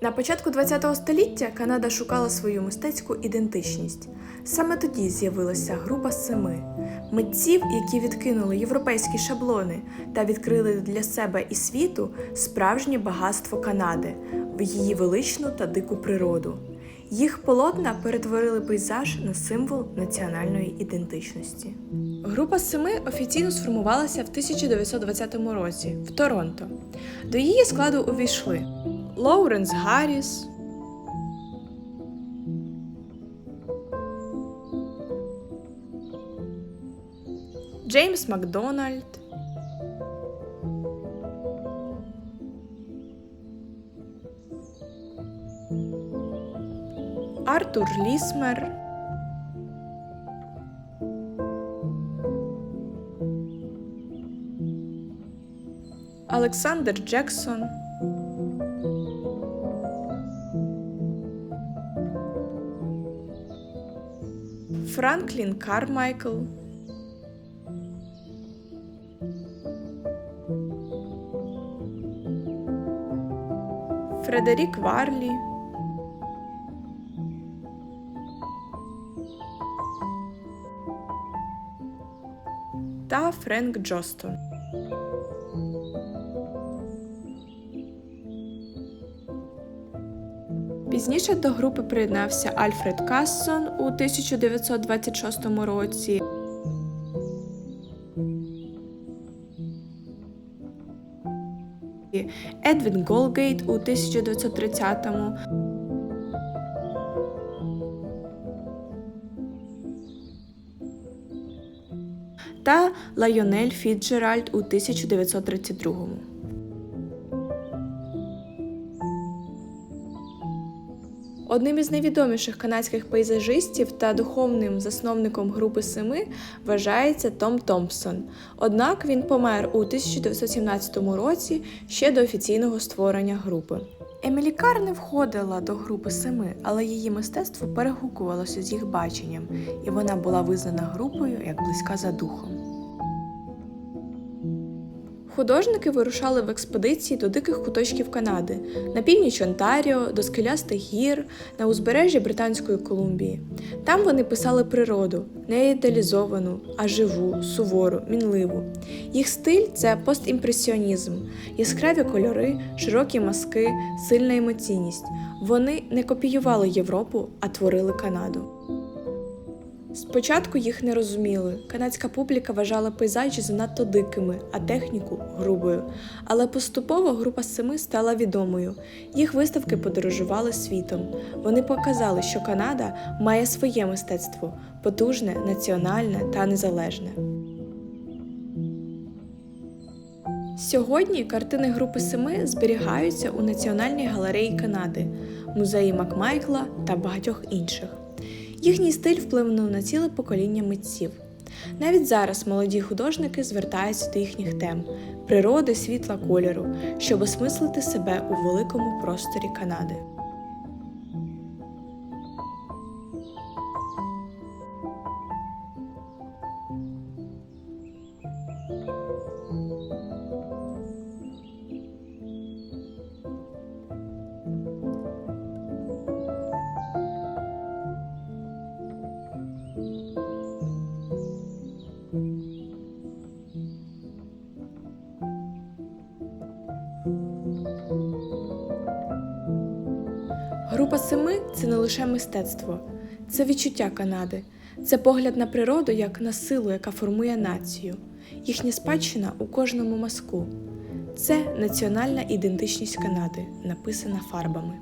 На початку ХХ століття Канада шукала свою мистецьку ідентичність. Саме тоді з'явилася група семи митців, які відкинули європейські шаблони та відкрили для себе і світу справжнє багатство Канади в її величну та дику природу. Їх полотна перетворили пейзаж на символ національної ідентичності. Група семи офіційно сформувалася в 1920 році в Торонто. До її складу увійшли Лоуренс Гарріс, Джеймс Макдональд, Артур Лісмер, Олександр Джексон. Франклін Кармайкл. Фредерік Варлі. Та Френк Джостон. Пізніше до групи приєднався Альфред Кассон у 1926 році. Едвін Голгейт у 1930-му. Та Лайонель Фіцджеральд у 1932-му. Одним із найвідоміших канадських пейзажистів та духовним засновником групи Семи вважається Том Томпсон. Однак він помер у 1917 році ще до офіційного створення групи. Емілі Кар не входила до групи Семи, але її мистецтво перегукувалося з їх баченням, і вона була визнана групою як близька за духом. Художники вирушали в експедиції до диких куточків Канади, на північ Онтаріо, до скелястих гір, на узбережжі Британської Колумбії. Там вони писали природу, не ідеалізовану, а живу, сувору, мінливу. Їх стиль це постімпресіонізм, яскраві кольори, широкі маски, сильна емоційність. Вони не копіювали Європу, а творили Канаду. Спочатку їх не розуміли. Канадська публіка вважала пейзажі занадто дикими, а техніку грубою. Але поступово група семи стала відомою. Їх виставки подорожували світом. Вони показали, що Канада має своє мистецтво потужне, національне та незалежне. Сьогодні картини групи Семи зберігаються у Національній галереї Канади, музеї Макмайкла та багатьох інших. Їхній стиль вплинув на ціле покоління митців. Навіть зараз молоді художники звертаються до їхніх тем природи, світла, кольору, щоб осмислити себе у великому просторі Канади. Група семи це не лише мистецтво, це відчуття Канади, це погляд на природу як на силу, яка формує націю, їхня спадщина у кожному мазку. Це національна ідентичність Канади, написана фарбами.